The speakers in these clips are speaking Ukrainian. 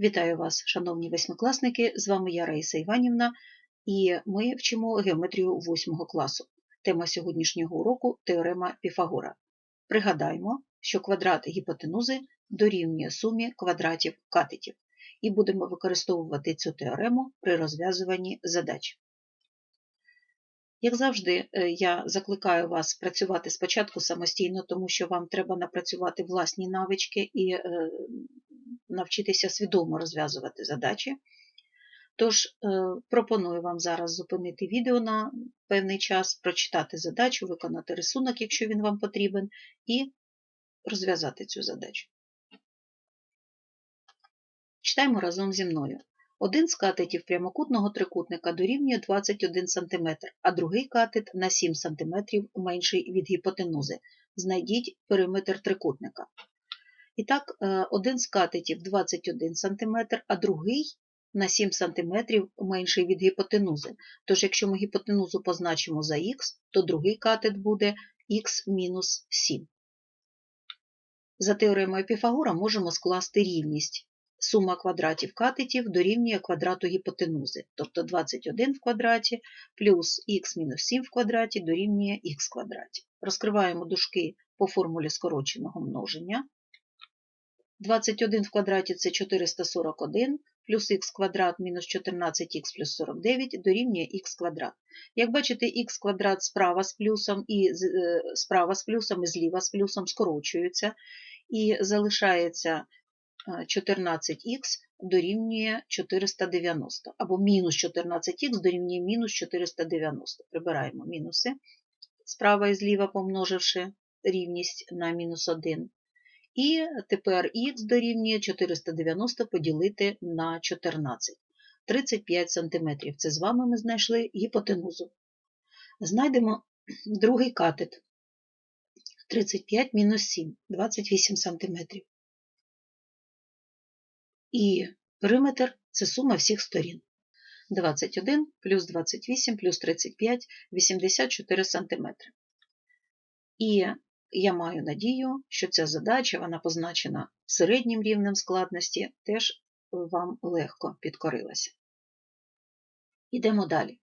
Вітаю вас, шановні восьмикласники! З вами я Раїса Іванівна, і ми вчимо геометрію 8 класу. Тема сьогоднішнього уроку теорема Піфагора. Пригадаємо, що квадрат гіпотенузи дорівнює сумі квадратів катетів, і будемо використовувати цю теорему при розв'язуванні задач. Як завжди, е, я закликаю вас працювати спочатку самостійно, тому що вам треба напрацювати власні навички і е, навчитися свідомо розв'язувати задачі. Тож, е, пропоную вам зараз зупинити відео на певний час, прочитати задачу, виконати рисунок, якщо він вам потрібен, і розв'язати цю задачу. Читаємо разом зі мною. Один з катетів прямокутного трикутника дорівнює 21 см, а другий катет на 7 см менший від гіпотенузи. Знайдіть периметр трикутника. І так, один з катетів 21 см, а другий на 7 см менший від гіпотенузи. Тож, якщо ми гіпотенузу позначимо за х, то другий катет буде х-7. За теоремою Піфагора можемо скласти рівність. Сума квадратів катетів дорівнює квадрату гіпотенузи, тобто 21 в квадраті плюс х-7 в квадраті дорівнює х квадраті. Розкриваємо дужки по формулі скороченого множення. 21 в квадраті це 441, плюс х квадрат мінус 14х плюс 49 дорівнює х квадрат. Як бачите, х квадрат справа з плюсом і справа з плюсом і зліва з плюсом скорочуються, і залишається 14х дорівнює 490, або мінус 14х дорівнює мінус 490. Прибираємо мінуси справа і зліва помноживши рівність на мінус 1. І тепер х дорівнює 490 поділити на 14. 35 см. Це з вами ми знайшли гіпотенузу. Знайдемо другий катет. 35 мінус 7, 28 см. І периметр це сума всіх сторін. 21 плюс 28 плюс 35 84 см. І я маю надію, що ця задача, вона позначена середнім рівнем складності, теж вам легко підкорилася. Йдемо далі.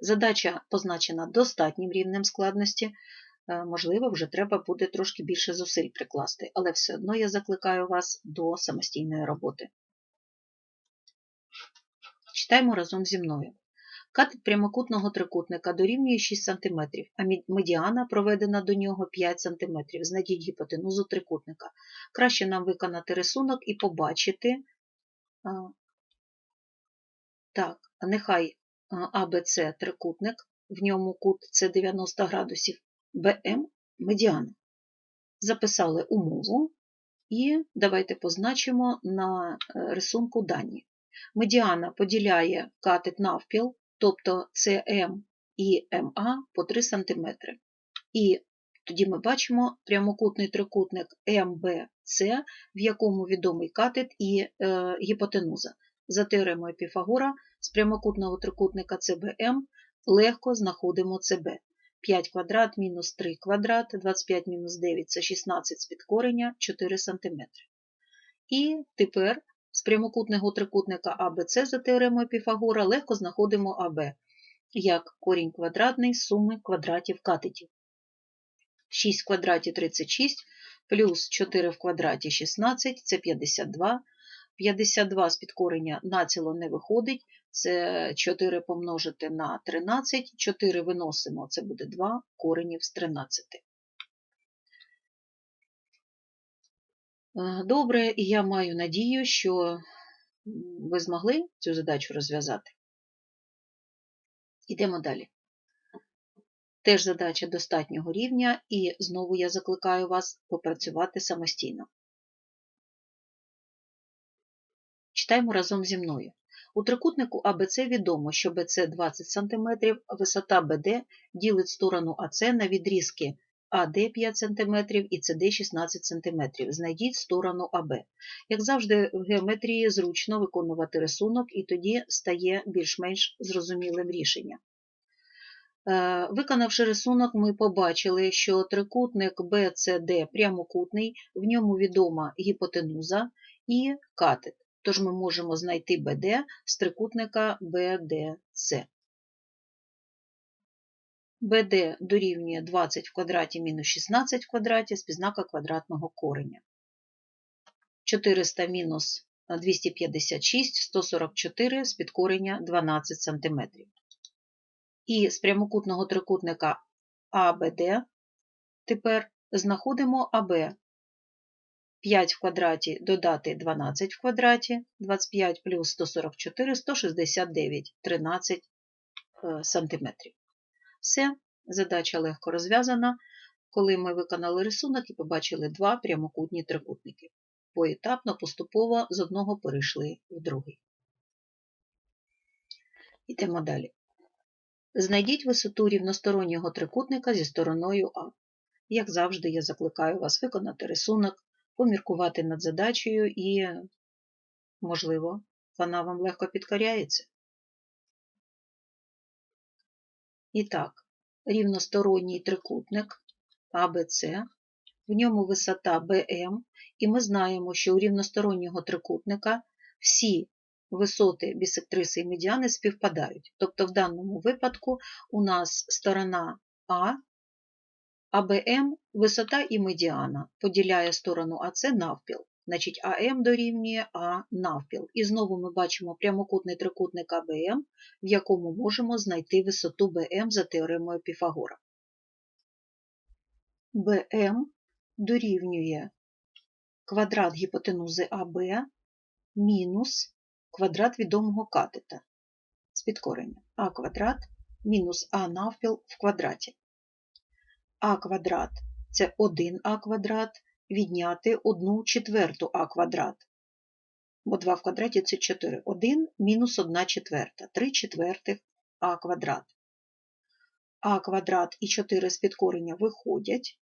Задача позначена достатнім рівнем складності, е, можливо, вже треба буде трошки більше зусиль прикласти, але все одно я закликаю вас до самостійної роботи. Читаємо разом зі мною. Катет прямокутного трикутника дорівнює 6 см, а медіана проведена до нього 5 см. Знайдіть гіпотенузу трикутника. Краще нам виконати рисунок і побачити. Так, нехай АБЦ трикутник, в ньому кут це 90 градусів, БМ медіана. Записали умову і давайте позначимо на е, рисунку дані. Медіана поділяє катет навпіл, тобто СМ і МА по 3 см. І тоді ми бачимо прямокутний трикутник МБЦ, в якому відомий катет і е, гіпотенуза. За теоремою Піфагора з прямокутного трикутника ЦБМ легко знаходимо ЦБ. 5 квадрат мінус 3 квадрат, 25 мінус 9 це 16 з підкорення 4 см. І тепер з прямокутного трикутника АБЦ за теоремою Піфагора легко знаходимо АБ як корінь квадратний суми квадратів катетів. 6 в квадраті 36 плюс 4 в квадраті 16 це 52. 52 з підкорення націло не виходить, це 4 помножити на 13, 4 виносимо, це буде 2 коренів з 13. Добре, і я маю надію, що ви змогли цю задачу розв'язати. Йдемо далі. Теж задача достатнього рівня, і знову я закликаю вас попрацювати самостійно. Читаємо разом зі мною. У трикутнику АБЦ відомо, що БЦ 20 см, висота БД ділить сторону АЦ на відрізки АД 5 см і СД 16 см. Знайдіть сторону АБ. Як завжди, в геометрії зручно виконувати рисунок, і тоді стає більш-менш зрозумілим рішення. Е, виконавши рисунок, ми побачили, що трикутник BCD прямокутний, в ньому відома гіпотенуза і катет. тож ми можемо знайти БД з трикутника BDC. БД дорівнює 20 в квадраті мінус 16 в квадраті з підзнака квадратного кореня. 400 мінус 256, 144 з підкорення 12 см. І з прямокутного трикутника АБД тепер знаходимо АБ 5 в квадраті додати 12 в квадраті, 25 плюс 144, 169, 13 см. Все, задача легко розв'язана, коли ми виконали рисунок і побачили два прямокутні трикутники. Поетапно, поступово з одного перейшли в другий. Йдемо далі. Знайдіть висоту рівностороннього трикутника зі стороною А. Як завжди, я закликаю вас виконати рисунок, поміркувати над задачею і, можливо, вона вам легко підкоряється. І так, рівносторонній трикутник АБЦ, в ньому висота БМ, і ми знаємо, що у рівностороннього трикутника всі висоти бісектриси і медіани співпадають. Тобто, в даному випадку у нас сторона А, АБМ висота і медіана поділяє сторону АЦ навпіл. Значить, АМ дорівнює А навпіл. І знову ми бачимо прямокутний трикутник АБМ, в якому можемо знайти висоту БМ за теоремою Піфагора. БМ дорівнює квадрат гіпотенузи АБ мінус квадрат відомого катета з підкорення А квадрат мінус А навпіл в квадраті. А квадрат це 1А квадрат відняти 1 четверту А квадрат. Бо 2 в квадраті це 4. 1 мінус 1 четверта, 3 четвертих А квадрат. А квадрат і 4 з підкорення виходять,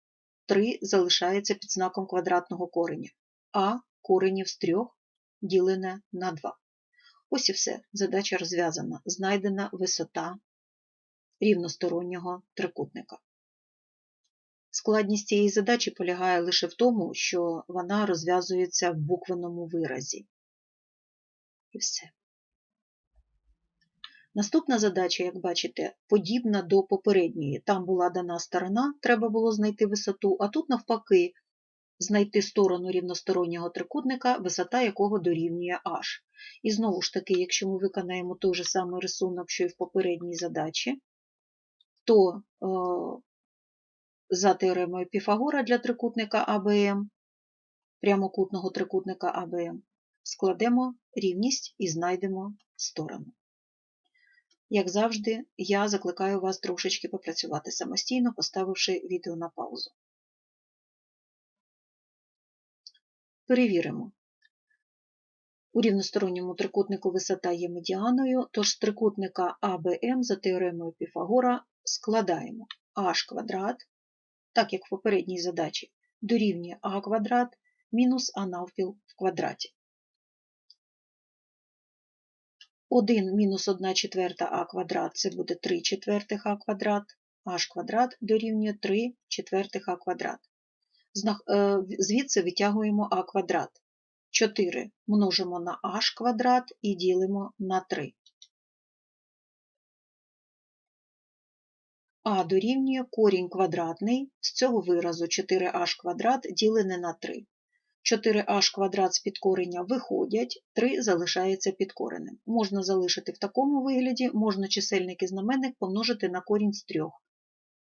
3 залишається під знаком квадратного кореня, а коренів з 3 ділене на 2. Ось і все. Задача розв'язана. Знайдена висота рівностороннього трикутника. Складність цієї задачі полягає лише в тому, що вона розв'язується в буквеному виразі. І все. Наступна задача, як бачите, подібна до попередньої. Там була дана сторона, треба було знайти висоту, а тут, навпаки, знайти сторону рівностороннього трикутника, висота якого дорівнює h. І знову ж таки, якщо ми виконаємо той же самий рисунок, що і в попередній задачі, то е, за теоремою Піфагора для трикутника АБМ, прямокутного трикутника АБМ, складемо рівність і знайдемо сторону. Як завжди, я закликаю вас трошечки попрацювати самостійно, поставивши відео на паузу. Перевіримо. У рівносторонньому трикутнику висота є медіаною, тож трикутника АБМ за теоремою Піфагора складаємо h квадрат, так як в попередній задачі, дорівнює а квадрат мінус а навпіл в квадраті. 1 мінус 1 четверта а квадрат це буде 3 четвертих а квадрат, h квадрат дорівнює 3 четвертих а квадрат. Звідси витягуємо а квадрат. 4 множимо на h квадрат і ділимо на 3. А дорівнює корінь квадратний з цього виразу 4h квадрат ділене на 3. 4h квадрат з підкорення виходять, 3 залишається підкореним. Можна залишити в такому вигляді, можна чисельник і знаменник помножити на корінь з 3.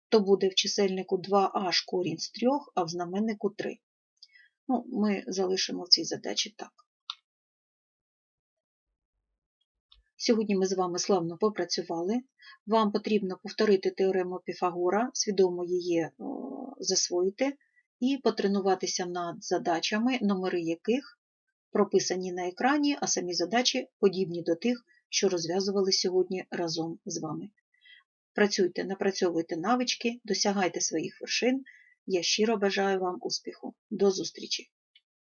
То буде в чисельнику 2h корінь з 3, а в знаменнику 3. Ну, Ми залишимо в цій задачі так. Сьогодні ми з вами славно попрацювали. Вам потрібно повторити теорему Піфагора, свідомо її засвоїти і потренуватися над задачами, номери яких прописані на екрані, а самі задачі подібні до тих, що розв'язували сьогодні разом з вами. Працюйте, напрацьовуйте навички, досягайте своїх вершин. Я щиро бажаю вам успіху. До зустрічі!